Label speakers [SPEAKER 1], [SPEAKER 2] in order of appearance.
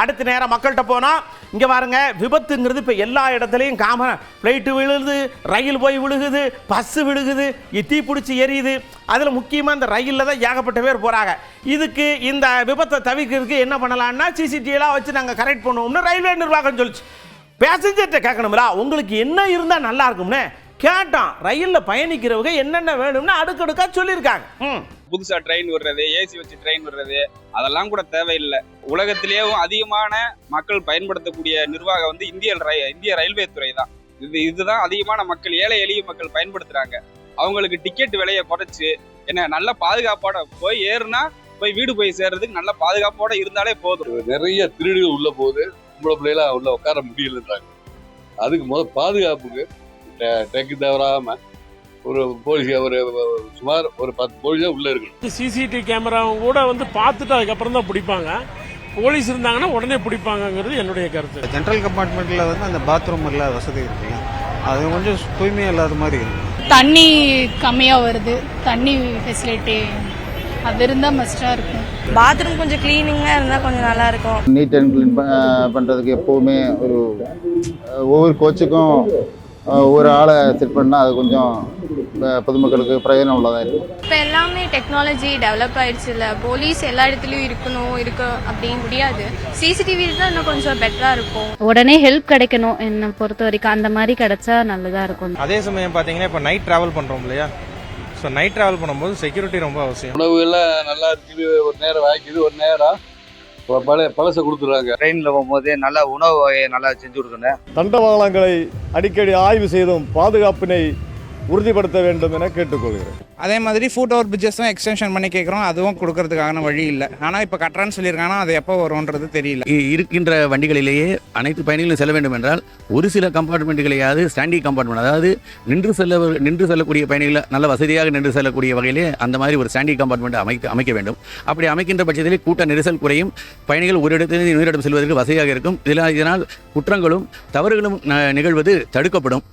[SPEAKER 1] அடுத்த நேரம் மக்கள்கிட்ட போனால் இங்கே பாருங்க விபத்துங்கிறது இப்போ எல்லா இடத்துலையும் காமன் ஃப்ளைட்டு விழுகுது ரயில் போய் விழுகுது பஸ்ஸு விழுகுது தீ பிடிச்சி எரியுது. அதில் முக்கியமாக இந்த ரயிலில் தான் ஏகப்பட்ட பேர் போகிறாங்க இதுக்கு இந்த விபத்தை தவிர்க்கிறதுக்கு என்ன பண்ணலான்னா சிசிடிவிலாம் வச்சு நாங்கள் கரெக்ட் பண்ணுவோம்னு ரயில்வே நிர்வாகம் சொல்லிச்சு. பேசஞ்சர்கிட்ட கேட்கணும்ல உங்களுக்கு என்ன இருந்தால் நல்லா இருக்கும்னு? கேட்டான் ரயிலில் பயணிக்கிறவங்க என்னென்ன வேணும்னு அடுக்கடுக்காக சொல்லியிருக்காங்க. ம்.
[SPEAKER 2] புதுசா ட்ரெயின் விடுறது ஏசி வச்சு ட்ரெயின் விடுறது அதெல்லாம் கூட தேவையில்லை. உலகத்திலேயும் அதிகமான மக்கள் பயன்படுத்தக்கூடிய நிர்வாகம் வந்து இந்திய இந்திய ரயில்வே துறை தான். இது இதுதான் அதிகமான மக்கள் ஏழை எளிய மக்கள் பயன்படுத்துறாங்க. அவங்களுக்கு டிக்கெட் விலையை குறைச்சு என்ன நல்ல பாதுகாப்போட போய் ஏறுனா போய் வீடு போய் சேர்றதுக்கு நல்ல பாதுகாப்போட இருந்தாலே போதும்.
[SPEAKER 3] நிறைய திருடுகள் உள்ள போகுது பொம்பளை பிள்ளைலாம் உள்ள உட்கார முடியலன்றாங்க. அதுக்கு முதல் பாதுகாப்புக்கு டெக்கு தவறாம ஒரு போலீஸ் ஒரு சுமார் ஒரு பத்து போலீஸா உள்ள இருக்கணும்.
[SPEAKER 4] சிசிடிவி கேமராவும் கூட வந்து பார்த்துட்டு அதுக்கப்புறம் தான் பிடிப்பாங்க. போலீஸ் இருந்தாங்கன்னா உடனே பிடிப்பாங்கங்கிறது என்னுடைய கருத்து.
[SPEAKER 5] ஜென்ரல் கம்பார்ட்மெண்ட்டில் வந்து அந்த பாத்ரூம் இல்லாத வசதி இருக்குல்ல அது கொஞ்சம் தூய்மையாக இல்லாத மாதிரி இருக்கு.
[SPEAKER 6] தண்ணி கம்மியாக வருது. தண்ணி ஃபெசிலிட்டி அது இருந்தால் மஸ்டாக இருக்கும்.
[SPEAKER 7] பாத்ரூம் கொஞ்சம் க்ளீனிங்காக இருந்தால் கொஞ்சம் நல்லா இருக்கும்.
[SPEAKER 8] நீட் அண்ட் க்ளீன் பண்ணுறதுக்கு எப்போவுமே ஒரு ஒவ்வொரு கோச்சுக்கும் ஒரு ஆளை செட் பண்ணால் அது கொஞ்சம் பொதுமக்களுக்கு பிரயோஜனம் உள்ளதாக இருக்கும்
[SPEAKER 7] இப்போ எல்லாமே டெக்னாலஜி டெவலப் ஆயிடுச்சு இல்லை. போலீஸ் எல்லா இடத்துலையும் இருக்கணும் இருக்க அப்படின்னு முடியாது. சிசிடிவி தான் இன்னும் கொஞ்சம் பெட்டராக இருக்கும்.
[SPEAKER 9] உடனே ஹெல்ப் கிடைக்கணும். என்னை பொறுத்த வரைக்கும் அந்த மாதிரி கிடைச்சா நல்லதா இருக்கும்.
[SPEAKER 5] அதே சமயம் பார்த்தீங்கன்னா இப்போ நைட் ட்ராவல் பண்ணுறோம் இல்லையா? ஸோ நைட் ட்ராவல் பண்ணும்போது செக்யூரிட்டி ரொம்ப அவசியம்.
[SPEAKER 3] உணவு எல்லாம் நல்லா இருக்குது ஒரு நேரம் வாய்க்குது ஒரு நேரம். பழைய பழசை கொடுத்துறாங்க
[SPEAKER 10] ட்ரெயினில் போகும்போது நல்லா உணவு வகையை நல்லா செஞ்சு கொடுக்கணும்.
[SPEAKER 11] தண்டவாளங்களை அடிக்கடி ஆய்வு செய்தும் பாதுகாப்பினை உறுதிப்படுத்த வேண்டும் என கேட்டுக்கொள்கிறேன்.
[SPEAKER 5] அதே மாதிரி ஃபுட் ஓவர் பிரிட்ஜஸும் எக்ஸ்டென்ஷன் பண்ணி கேட்குறோம் அதுவும் கொடுக்கறதுக்கான வழி இல்லை. ஆனால் இப்போ கட்டுறான்னு சொல்லியிருக்காங்கன்னா அது எப்போ வரும்ன்றது தெரியல.
[SPEAKER 10] இருக்கின்ற வண்டிகளிலேயே அனைத்து பயணிகளும் செல்ல வேண்டும் என்றால் ஒரு சில கம்பார்ட்மெண்ட்டுகளையாவது ஸ்டாண்டிங் கம்பார்ட்மெண்ட் அதாவது நின்று செல்ல நின்று செல்லக்கூடிய பயணிகளை நல்ல வசதியாக நின்று செல்லக்கூடிய வகையிலே அந்த மாதிரி ஒரு ஸ்டாண்டிங் கம்பார்ட்மெண்ட் அமைக்க அமைக்க வேண்டும். அப்படி அமைக்கின்ற பட்சத்திலே கூட்ட நெரிசல் குறையும். பயணிகள் ஒரு இடத்திலிருந்து இன்னொரு இடம் செல்வதற்கு வசதியாக இருக்கும். இதனால் இதனால் குற்றங்களும் தவறுகளும் ந- நிகழ்வது தடுக்கப்படும்.